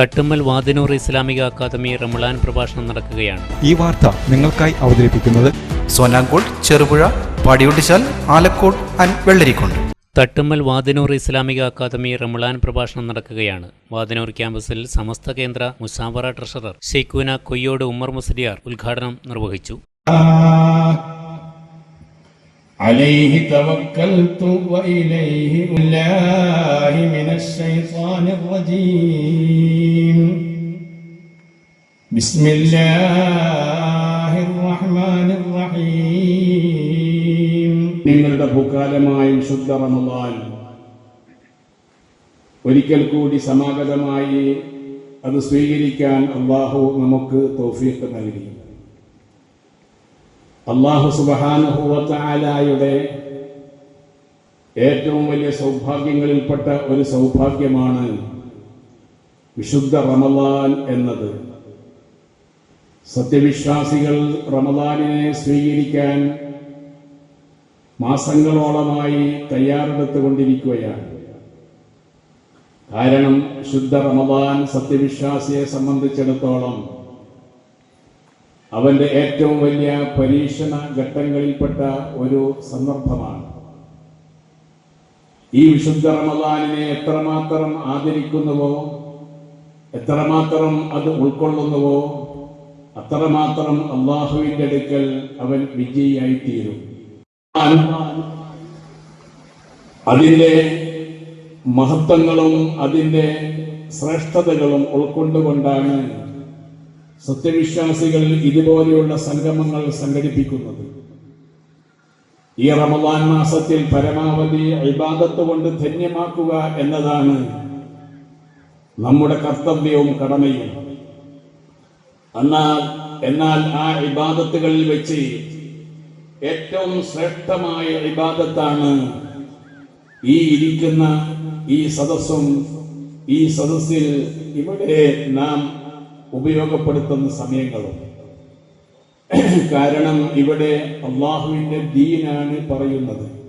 തട്ടുമ്മൽ വാദിനൂർ ഇസ്ലാമിക അക്കാദമി റമളാൻ പ്രഭാഷണം നടക്കുകയാണ്. ഈ വാർത്ത നിങ്ങൾക്കായി അവതരിപ്പിക്കുന്നത് സോനാങ്കോട് ചെറുപുഴ പാടിയൊട്ടിച്ചാൽ ആലക്കോട് ആൻഡ് വെള്ളരിക്കുണ്ട്. തട്ടുമ്മൽ വാദിനൂർ ഇസ്ലാമിക അക്കാദമി റമളാൻ പ്രഭാഷണം നടക്കുകയാണ്. വാദിനൂർ ക്യാമ്പസിൽ സമസ്ത കേന്ദ്ര മുസാവറ ട്രഷറർ ഷെയ്ഖൂന കൊയ്യോട് ഉമ്മർ മുസ്ലിയാർ ഉദ്ഘാടനം നിർവഹിച്ചു. عليه توكلت وإليه الله من الشيطان الرجيم بسم الله الرحمن الرحيم നിങ്ങളുടെ ഭൂകാലമായ വിശുദ്ധ റമദാൻ ഒരിക്കൽ കൂടി സമാഗതമായി അത് സ്വീകരിക്കാൻ അള്ളാഹു നമുക്ക് തൗഫീഖ് നൽകി അള്ളാഹു സുബഹാനുഭവത്തായാലയുടെ ഏറ്റവും വലിയ സൗഭാഗ്യങ്ങളിൽപ്പെട്ട ഒരു സൗഭാഗ്യമാണ് വിശുദ്ധ റമദാൻ എന്നത്. സത്യവിശ്വാസികൾ റമദാനിനെ സ്വീകരിക്കാൻ മാസങ്ങളോളമായി തയ്യാറെടുത്തുകൊണ്ടിരിക്കുകയാണ്. കാരണം ശുദ്ധ റമദാൻ സത്യവിശ്വാസിയെ സംബന്ധിച്ചിടത്തോളം അവന്റെ ഏറ്റവും വലിയ പരീക്ഷണ ഘട്ടങ്ങളിൽപ്പെട്ട ഒരു സന്ദർഭമാണ്. ഈ വിശുദ്ധ റമദാനിനെ എത്രമാത്രം ആദരിക്കുന്നുവോ എത്രമാത്രം അത് ഉൾക്കൊള്ളുന്നുവോ അത്രമാത്രം അള്ളാഹുവിന്റെ അടുക്കൽ അവൻ വിജയിയായിത്തീരും. അതിന്റെ മഹത്വങ്ങളും അതിന്റെ ശ്രേഷ്ഠതകളും ഉൾക്കൊണ്ടുകൊണ്ടാണ് സത്യവിശ്വാസികൾ ഇതുപോലെയുള്ള സംഗമങ്ങൾ സംഘടിപ്പിക്കുന്നത്. ഈ റമദാൻ മാസത്തിൽ പരമാവധി ഇബാദത്ത് കൊണ്ട് ധന്യമാക്കുക എന്നതാണ് നമ്മുടെ കർത്തവ്യവും കടമയും. എന്നാൽ എന്നാൽ ആ ഇബാദത്തുകളിൽ വെച്ച് ഏറ്റവും ശ്രേഷ്ഠമായ ഇബാദത്താണ് ഈ ഇരിക്കുന്ന ഈ സദസ്സും ഈ സദസ്സിൽ ഇവിടെ നാം ഉപയോഗപ്പെടുത്തുന്ന സമയങ്ങളും. കാരണം ഇവിടെ അള്ളാഹുവിന്റെ ദീനാണ് പറയുന്നത്.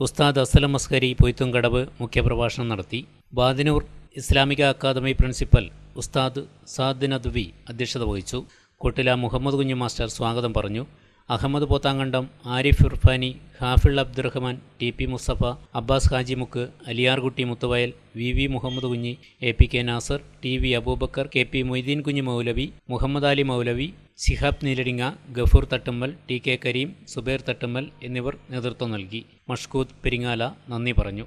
ഉസ്താദ് അസലം അസ്കരി പൊയ്ത്തുംകടവ് മുഖ്യപ്രഭാഷണം നടത്തി. ബാദിനൂർ ഇസ്ലാമിക അക്കാദമി പ്രിൻസിപ്പൽ ഉസ്താദ് സാദ് നദ്വി അധ്യക്ഷത വഹിച്ചു. കൊട്ടില മുഹമ്മദ് കുഞ്ഞു മാസ്റ്റർ സ്വാഗതം പറഞ്ഞു. Ahmed Pothankandam Arif Irfani Hafil Abdurahman T P Musthafa Abbas Hajimukku Aliyarkutty Muthuvayal V V Muhammad Kunhi A P K Nasar T V Aboobacker K P Moideen Kunju Moulavi Muhammad Ali Moulavi Sihab Neelaringa Gafoor Thattummal T K Kareem Zubair Thattummal എന്നിവർ നേതൃത്വം നൽകി. മഷ്കൂദ് പെരിങ്ങാല നന്ദി പറഞ്ഞു.